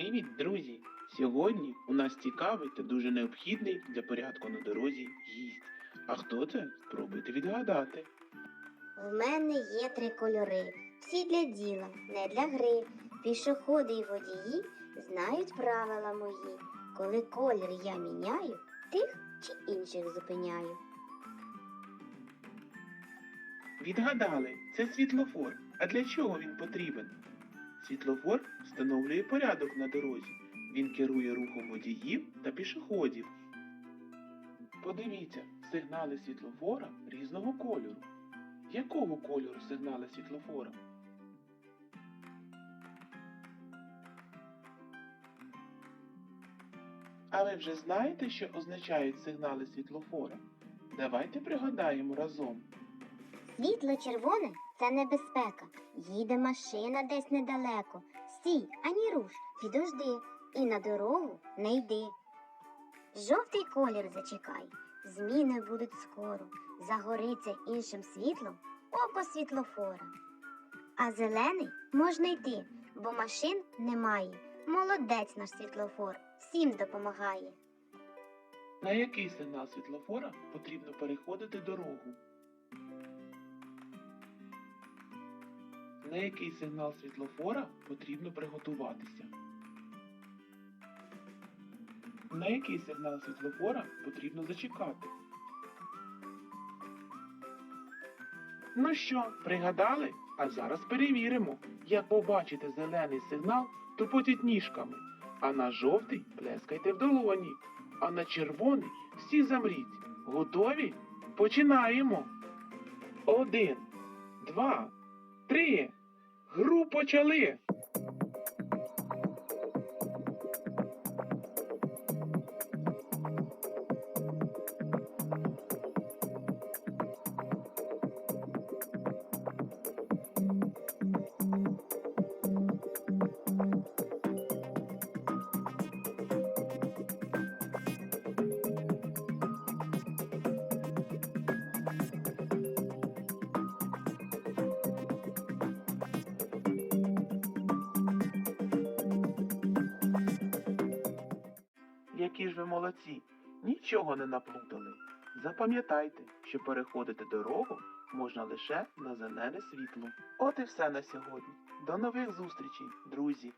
Привіт, друзі! Сьогодні у нас цікавий та дуже необхідний для порядку на дорозі гість. А хто це? Спробуйте відгадати. В мене є три кольори, всі для діла, не для гри. Пішоходи й водії знають правила мої. Коли колір я міняю, тих чи інших зупиняю. Відгадали, це світлофор. А для чого він потрібен? Світлофор встановлює порядок на дорозі. Він керує рухом водіїв та пішоходів. Подивіться, сигнали світлофора різного кольору. Якого кольору сигнали світлофора? А ви вже знаєте, що означають сигнали світлофора? Давайте пригадаємо разом. Світло червоне це небезпека. Їде машина десь недалеко. Стій, ані руш, підожди, і на дорогу не йди. Жовтий колір зачекай, зміни будуть скоро. Загориться іншим світлом око світлофора. А зелений можна йти, бо машин немає. Молодець наш світлофор, всім допомагає. На який сигнал світлофора потрібно переходити дорогу? На який сигнал світлофора потрібно приготуватися? На який сигнал світлофора потрібно зачекати? Ну що, пригадали? А зараз перевіримо. Як побачите зелений сигнал, тупотіть ніжками, а на жовтий плескайте в долоні, а на червоний всі замріть. Готові? Починаємо. Один, два, три. Гру почали. Які ж ви молодці, нічого не наплутали. Запам'ятайте, що переходити дорогу можна лише на зелене світло. От і все на сьогодні. До нових зустрічей, друзі!